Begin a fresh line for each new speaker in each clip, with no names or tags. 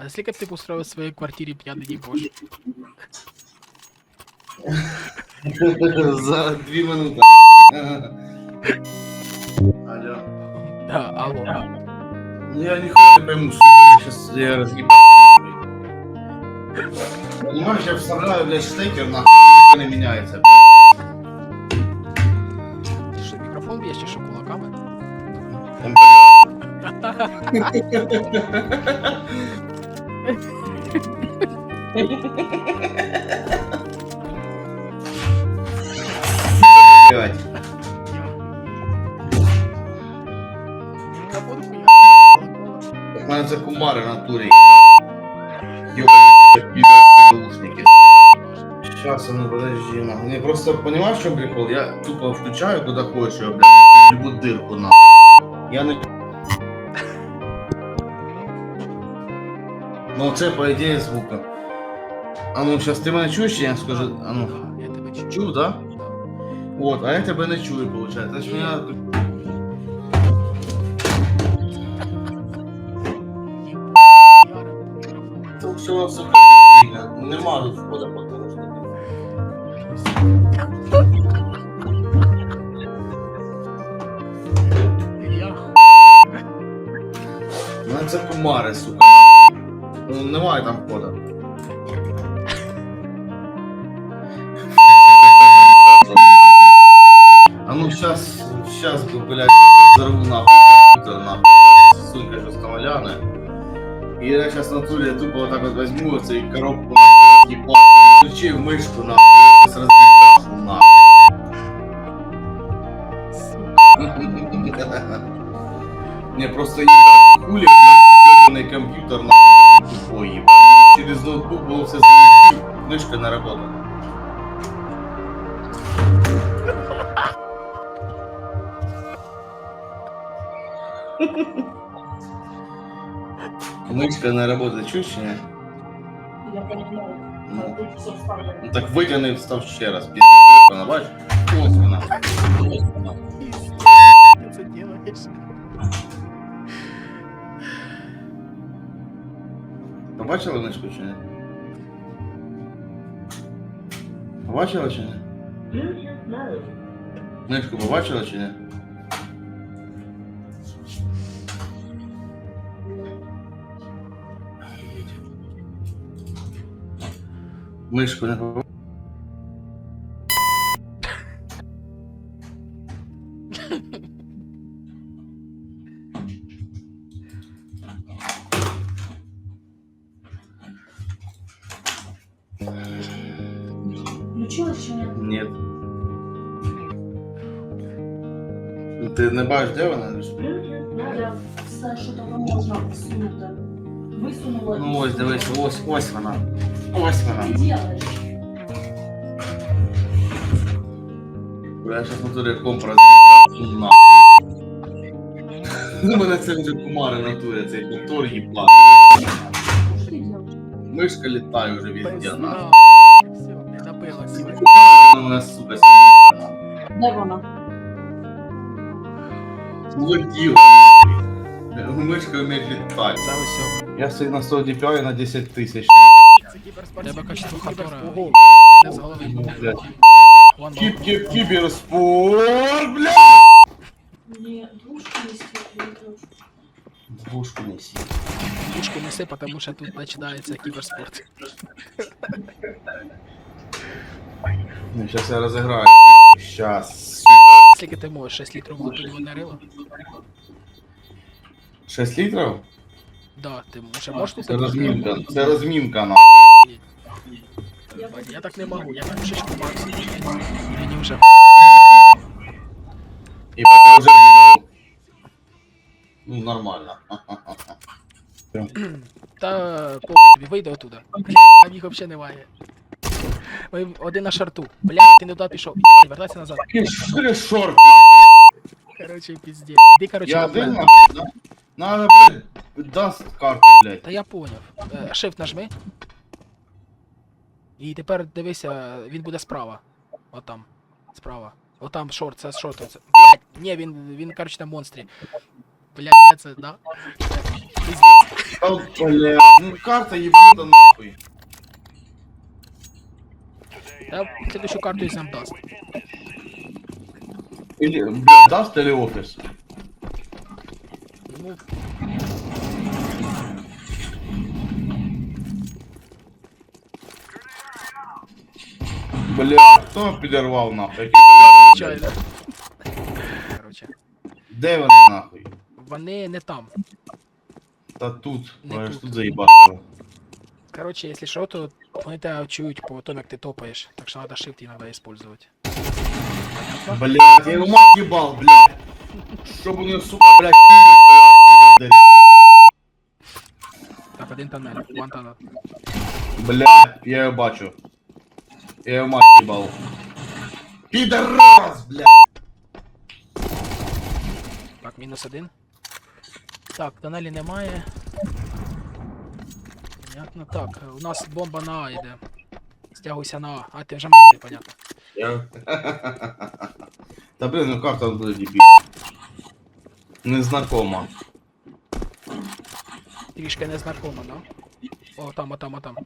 А скільки б ти б устроїв в своїй квартирі п'яний дібош?
За дві минути. Алло.
Да, алло.
Ну я нихуя не пойму, сука, я сейчас я разъебал. Понимаешь, я вставляю, блядь, штекер, нахуй, ничего не меняется, блядь.
Ти що, мікрофон б'єш чи що кулаками?
У мене це кумари. Ёбані наушники. Сейчас, ну подожди, нахуй. Не просто понимаешь, что прикол? Я тупо включаю куда хочешь, я, блядь, любую дырку нахуй. Я не... Ну це по ідеї звука. А ну, сейчас ти мене чуєш, чи я скажу, а ну.
Да, Я тебе чую.
Чув, да?
Да.
Вот, а я тебе не чую, получается. Значит, меня... Тут все, сука, нема тут входа по наушникам.
Я
У мене це кумари, сука. Ну, немає там входа. А ну сейчас, сейчас, блядь, взорву нахуй нахуй. Сунька что стамаляны. И я сейчас в натуре тупо вот так вот возьму вот и коробку нахуй ебать, включи мышку нахуй, сейчас разъебашу нахуй. Не, просто ебать, хули, блядь, компьютер нахуй. Через ноутбук было все заебись, мышка на работу. Мышка на работу, чуешь меня?
Я понимаю.
Ну. Ну так витягни встав ще раз, пізно, вона, бачиш? Ось вона. Ось вона.
Ти це делаєш?
Побачила мишку чи ні? Побачила чи ні?
Ну, я знаю.
Мишку побачила чи ні? Мишку не побачила.
Включила чи ні?
Ні. Ти не бачиш, де вона?
Ну, все, що там можна всунути. Висунула.
Ну ось, дивись, ось, ось вона. Ось вона.
Ти делаєш?
Бля, я щас на турі комп роз'їбав на. Ну мене це вже кумари на турі, цей повтор їбла.
Що ти делаєш?
Мишка літає вже везде, на.
Все, не напилась.
Вона у нас, сука, сьогодні.
Де вона?
Злетіла. Мишка вміє літати.
Це ось.
Я стоїть на 100 DPI на 10 тисяч.
Тебе качество хатора. Не з голови.
Блядь.
Вон,
Кіп, кіп, кіберспорт, бля!
Ні, двушки не світлі.
Двушку неси.
Пушку неси, потому що тут починається кіберспорт.
Ну, сейчас я розіграю. Щас.
Скільки ти можеш? 6 літрів воду не рило?
6 літрів?
Да, ти може можеш тут
Це розмінка. Це розмінка, нахуй.
Я так не можу, я так шишку максимум. Мені вже
І я вже віддав. Ну, нормально.
Та похуй тобі, вийди оттуда. Блядь, там їх взагалі немає. Ми один на шарту. Блядь, ти не туди пішов. Ебать, вертайся назад.
Який шорт,
Короче, пиздец. Іди, короче,
Я
на
один,
плен.
нахуй, да? Надо, блядь, даст карти, блядь.
Та я поняв. Е, Shift нажми. І тепер дивися, він буде справа. Отам. Справа. Отам шорт, це шорт. Це... Блядь, ні, він, він, короче, на монстрі. Блядь, це, да? Пиздец.
Та, бля, ну карта ебанута нахуй.
Та следующую карту із нам дасть.
Или, бля, даст или офис?
Ну,
Бля, хто підірвав нахуй? Які
чай,
блядь?
да? Короче,
Де вони нахуй?
вони не там.
Та тут,
Не
вони ж
тут.
тут заїбати.
Короче, если що, то вони тебе чують по тому, як ти топаєш. Так що надо shift іноді использовать.
Блядь, я его мать ебал, блядь. Чтоб у него, сука, блядь, пиздец, блядь, пидор дырявый,
Так, один тоннель, one tunnel.
блядь. Блядь, я его бачу. Я его мать ебал. Пидорас, блядь.
Так, мінус один. Так, тонелі немає. Понятно. Так, у нас бомба на А йде. Стягуйся на А. А, ти вже мертвий, понятно.
Я... Да блин, ну как там будет дебильно? Незнакомо.
Трішки незнакомо, да? О, там, о, там, о, там.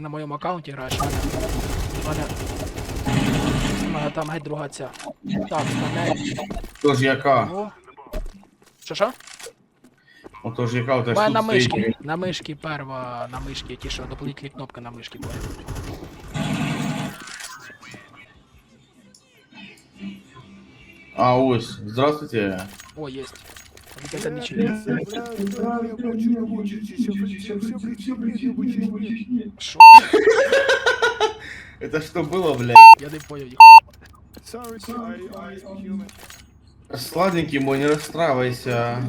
На моєму аккаунті граєш, в мене, в мене, мене там геть друга ця. Так, мене.
Тож яка?
Що що?
Отож яка у
У
тебе
мене на мишки. На мишки перва, на мишки, ті, що дополнительні кнопки на мишки були.
А, ось, здравствуйте.
О, есть. Вот это ничего. Шо?
Это что было, блядь?
Я не понял. ні-
Sorry, sorry, I, I'm human.
Сладенький мой, не расстраивайся.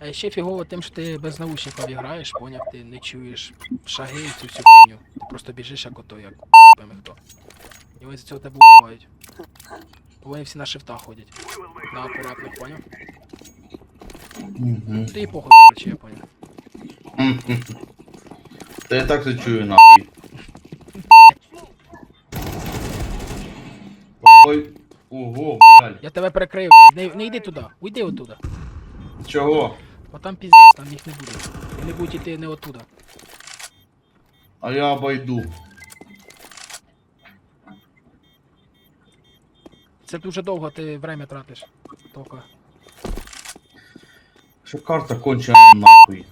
А ще фігово тим, що ти без наушників граєш, поняв, ти не чуєш шаги і цю всю хуйню. Ти просто біжиш як ото, як пойми хто. І ось цього тебе вбивають. Вони всі на шифтах ходять. На акуратних, поняв?
Мгм.
Ти і похуй, короче, я поняв.
Да я так все чую, нахуй. Ой, ого, блядь.
Я тебе перекрию, блядь. Не, не йди туди, уйди оттуда.
Чого?
Бо там піздець, там їх не буде. Вони будуть йти не оттуда.
А я обойду.
Це дуже довго ти время тратиш. Тока.
Що карта кончена нахуй.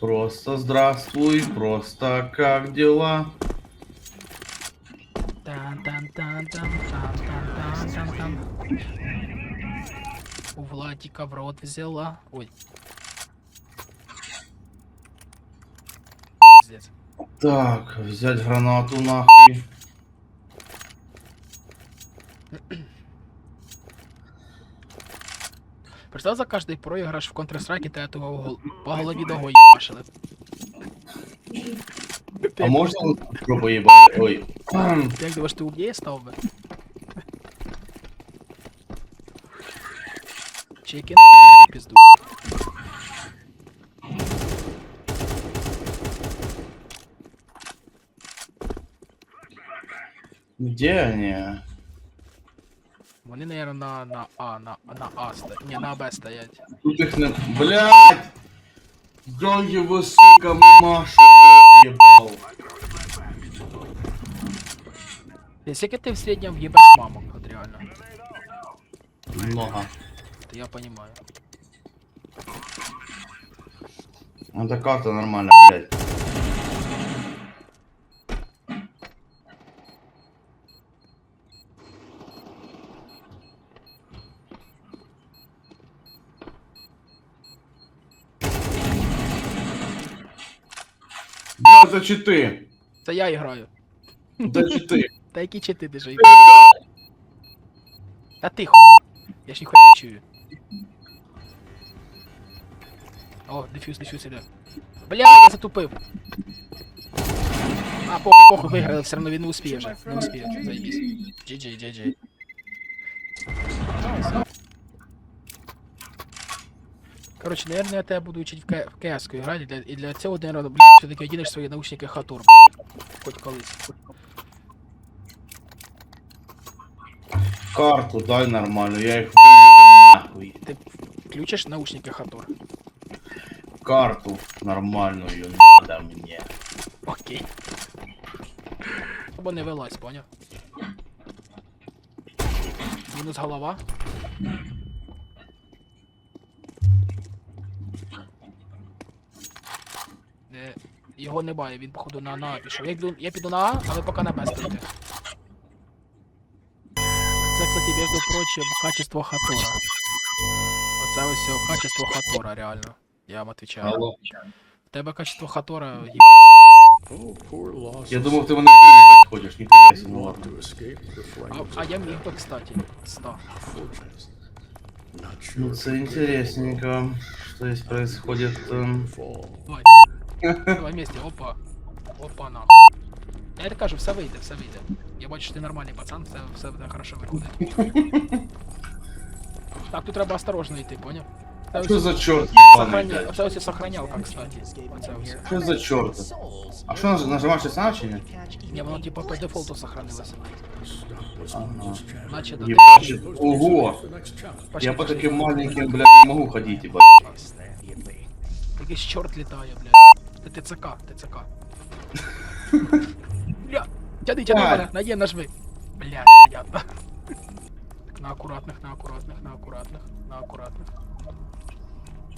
Просто здравствуй, просто как дела?
Тан-тан-тан-тан-тан-тан-тан-тан. У Владика в рот взяла. Ой. Пиздец.
Так, взять гранату нахуй.
Представь, за каждый проигрыш в Counter-Strike тебя того по голове ногой ебашили.
А можно жопу ебать? Ой.
Ти як думаєш, ти умніє став би? Які на пізду?
Где они?
Вони, наверное, на, на А, на, на А стоять. Ні, на Б стоять.
Тут их на... Блядь! Я его, сука, мамашу в рот ебал.
Ти скільки ти в середньому в'їбеш мамок, от реально.
Много.
То я понимаю.
Эта карта нормально, блядь. Це чити.
Це я граю.
Це чити.
Та які чити ти ж Та тихо. Я ж ніхуя не чую. О, дефюз, дефюз іде. Бля, я затупив. А, похуй, похуй, виграли, все одно він не успіє вже. Не успіє, заєбісь. GG, GG. Короче, наверное, я тебя буду учить в, К... в КС играть, и для, и для цього, наверное, блядь, все-таки оденешь свои наушники Хатур, блядь. Хоть колись.
Карту дай нормально, я їх виведу нахуй.
Ты включишь наушники Хатур?
Карту нормальную надо мне.
Окей. Бо не вилазь, поняв? Мінус голова. Е, Його немає, він походу на на пішов. Я піду, я піду на А, а ви поки на Б стоїте. Це, кстати, між прочим, качество Хатора. Оце ось о, качество Хатора, реально. Я вам отвечаю.
Алло.
В тебе качество Хатора
lost.
Я думав, ти мене хочеш, ніхуя себе, ну ладно.
А, а я міг би, кстати. Ста.
fortress. Not sure
Ну, це интересненько, что здесь происходит. эм.
fall.
Давай. Давай вместе. Опа. Опа, нахуй. Я так кажу, все вийде, все вийде. Я бачу, що ти нормальний пацан, все, все буде хорошо виходить. Так, тут треба осторожно йти, поняв? Це
Що
ось
за чорт ебаний,
сохраня...
блядь?
Оце ось сохранялка, кстати. Оце ось.
Що за чорт? А що наж- нажимаєш на чи ні?
Ні, воно типу по дефолту сохранилося.
Stop was
Ага.
Moses' chance.
Наче до
Ебать, ого!
The next challenge.
Я по
пошли.
таким маленьким, блядь, не могу ходить, ебать.
Якийсь чорт літає, блядь. Це ТЦК, ТЦК. Бля, тяни, тяни
Ай.
мене, на Е нажми. Бля, понятно. Так, на акуратних, на акуратних, на акуратних, на акуратних.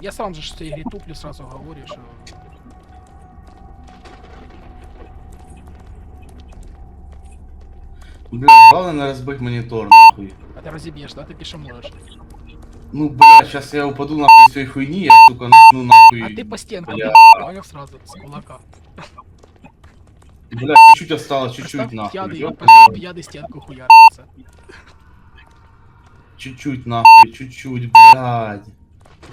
Я сам же ж в цій грі туплю, сразу говорю, що...
Блядь, главное не разбить монитор, нахуй.
А ти розіб'єш, да? Ти піше можеш.
Ну, блядь, сейчас я упаду нахуй своей хуйни, я, сука, начну нахуй...
А ти по стінкам,
Бля.
поняв сразу, з кулака.
Блядь, чуть-чуть осталось, чуть-чуть,
Постав
нахуй.
п'яний,
ёб-
постав п'яний стінку хуяриться.
Чуть-чуть, нахуй, чуть-чуть, блядь.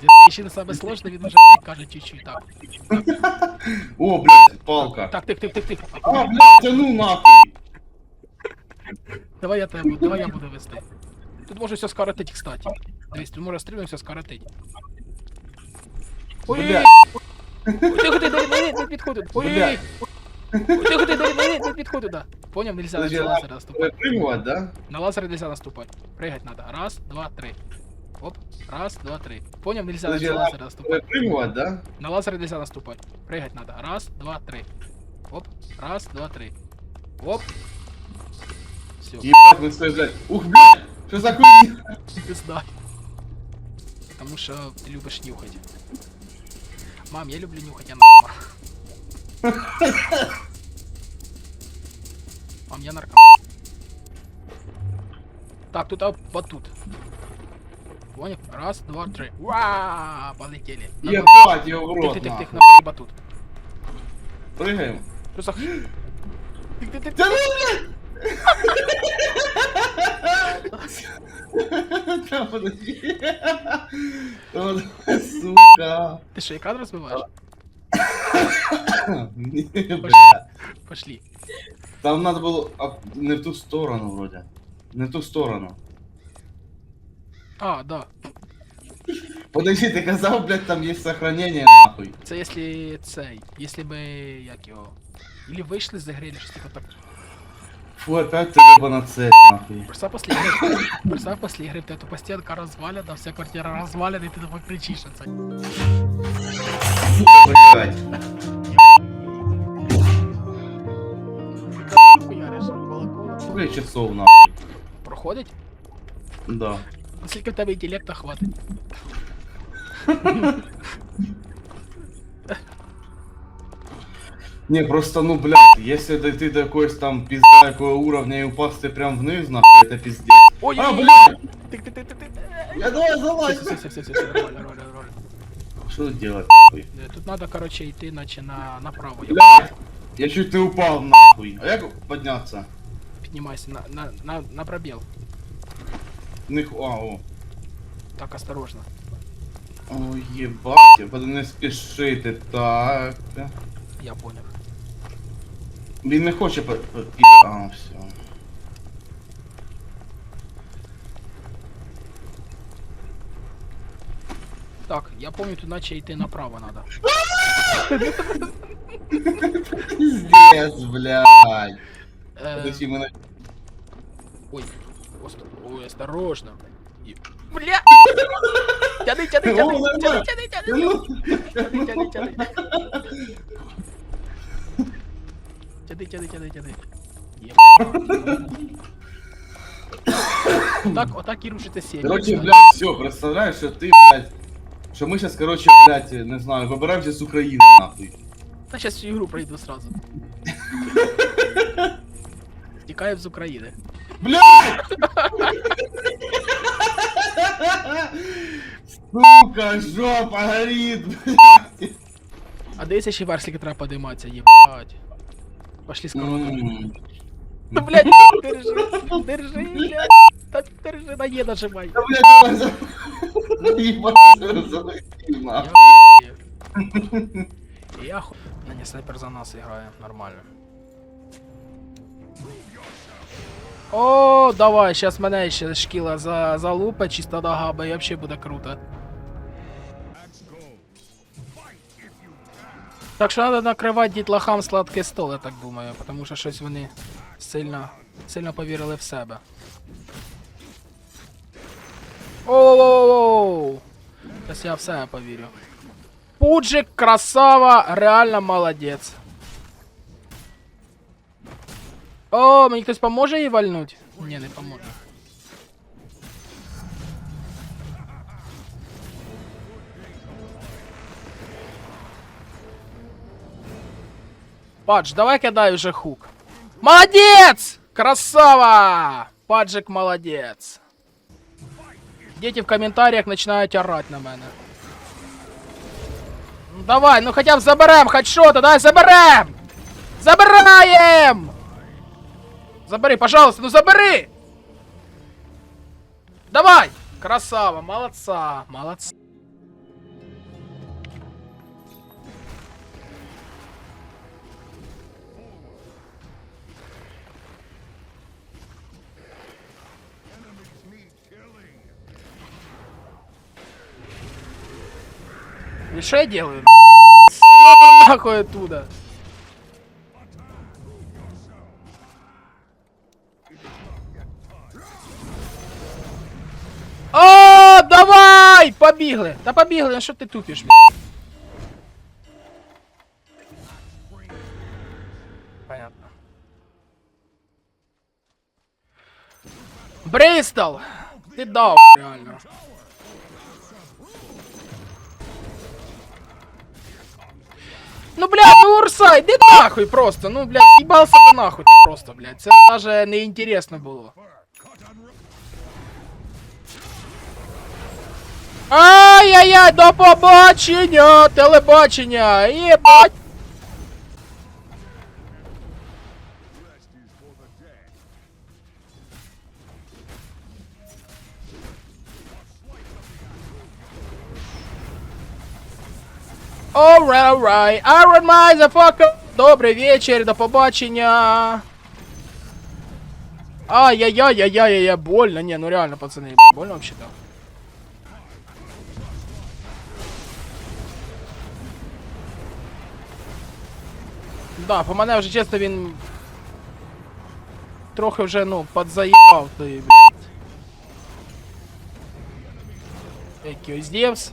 Якщо ще не саме сложне, він вже каже чуть-чуть. Так,
О, блядь, палка.
так, тих, тих, тих, тих.
А, блядь, тяну нахуй.
Давай я тебе, буду- давай я буду вести. Тут може все скоротить, кстати. Дивись, тут може стрімно все скоротить. Ой,
Бля.
Тихо, ти дай не не підходить. Ой,
Бля.
Тихо, ти дай не не підходить, да. Поняв, нельзя на
Подожди,
ці
а-
лазери наступати.
Прыгивать, да?
На лазери нельзя наступать. Прыгать надо. Раз, два, три. Оп, раз, два, три. Поняв, нельзя на ці
Подожди, а-
лазери наступать.
Прыгивать, да?
На лазери нельзя наступать. Прыгать надо. Раз, два, три. Оп, раз, два, три. Оп. Все,
Ебать, мы стоим, блядь. Ух, блядь, что за хуйня?
пизда. Потому что ты любишь нюхать. Мам, я люблю нюхать, я наркоман. Мам, я наркоман. Так, тут а, вот тут. Понял? Раз, два, три. Уа, полетели.
Ебать, его в
Тих, тих, тих, тих, на батут.
Прыгаем.
Что за... Тих, тих, тих,
Да, подожди. Вот, Сука.
Ты что, экран разбиваешь?
Не, бля.
Пошли.
Там надо было а, не в ту сторону вроде. Не в ту сторону.
А, да.
Подожди, ты казал, блядь, там есть сохранение, нахуй.
Це якщо цей. Якщо би. як його. Или вийшли з ігри, или щось типу так.
Фу, опять ты либо на цепь, нахуй.
Представь після ігри. Представь після ігри, в тебе тупо стінка розвалена, вся квартира розвалена, і ти тупо кричиш оце.
Блядь.
Хуяриш, балакон.
Сколько часов, нахуй?
Проходить?
Да.
Наскільки в тебе інтелекта хватить?
Не, просто, ну, блядь, если дойти до какой-то там пизда какого уровня и упасть прям вниз, нахуй, это пиздец.
Ой,
А,
ой,
блядь!
Тик, тик, тик, тик, тик.
Я давай
Все,
залазь!
все, все, все, все, нормально, нормально, нормально.
Что тут делать, нахуй?
Е, Тут треба, коротше, йти, наче на, направо. Я
Блядь! Я чуть не упал, нахуй. А як подняться?
піднімайся на, на, на, на пробіл.
Них... А, о.
Так, осторожно.
Ой, ебать, я буду не спішити, так.
Я понял.
Він не хоче по... по... пі- А, все.
Так, я помню, тут наче йти направо треба.
Пиздец, блядь.
Е,
Подожди, мы на...
ой, ост- ой, осторожно. І- Бля! Тяни, тяни, тяни,
О,
тяни,
нормально.
тяни, тяни,
Ну,
тяни, тяни, тяни. Тяни, тяни, тяни, тяни. Єба. Так, отак і рушите сеть.
Короче, блядь, все, представляешь, что ты, блядь, что мы сейчас, короче, блядь, не знаю, выбираемся с Украины, нахуй.
Та сейчас всю ігру пройду сразу. Тікаю з України.
Блядь! Сука, жопа горит, блядь.
А дивися, ще версики треба подиматися, єбать. Пошли з короною.
М.
Ну, блядь, держи, держи, блядь. Та держи, на Е нажимай.
Да, блядь, давай за... Ебать, залетел,
Я
нахуй.
хуєю. Я ху... На не снайпер за нас грає, нормально. О, давай, сейчас мене ще шкіла за, залупа, чисто до габа, і вообще буде круто. Так що треба накривати дітлахам сладкий стол, я так думаю, тому що щось вони сильно, сильно повірили в себе. Оу! Сейчас я в себе повірю. Пуджик, красава, реально молодець. О, мені хтось поможе її вальнуть? Ні, не поможе. Падж, давай кидай уже хук. Молодец! Красава! Паджик молодец. Дети в комментариях начинают орать на мене. Ну давай, ну хотя б заберем, хоть что-то, давай заберем! Забираем! Забери, пожалуйста, ну забери! Давай! Красава, молодца, молодца. И что я делаю? Нахуй оттуда. О, давай! Побігли! Та побігли, а що ти тупиш? блядь? Понятно. Бристол! Ти дав, реально. Ну, блядь, ну Урса, иди нахуй просто. Ну, блядь, съебался бы нахуй ты просто, блядь. Це даже не интересно було. Ай-яй-яй, до побачення, телебачення, єбать. Alright, alright. Iron motherfucker. Добрий вечір, до побачення. Ай-яй-яй-яй-яй-яй, больно. Не, ну реально, пацаны, больно вообще-то. Да, по мене вже чесно він трохи вже, ну, подзаїбав той, блядь. Який ось Зевс.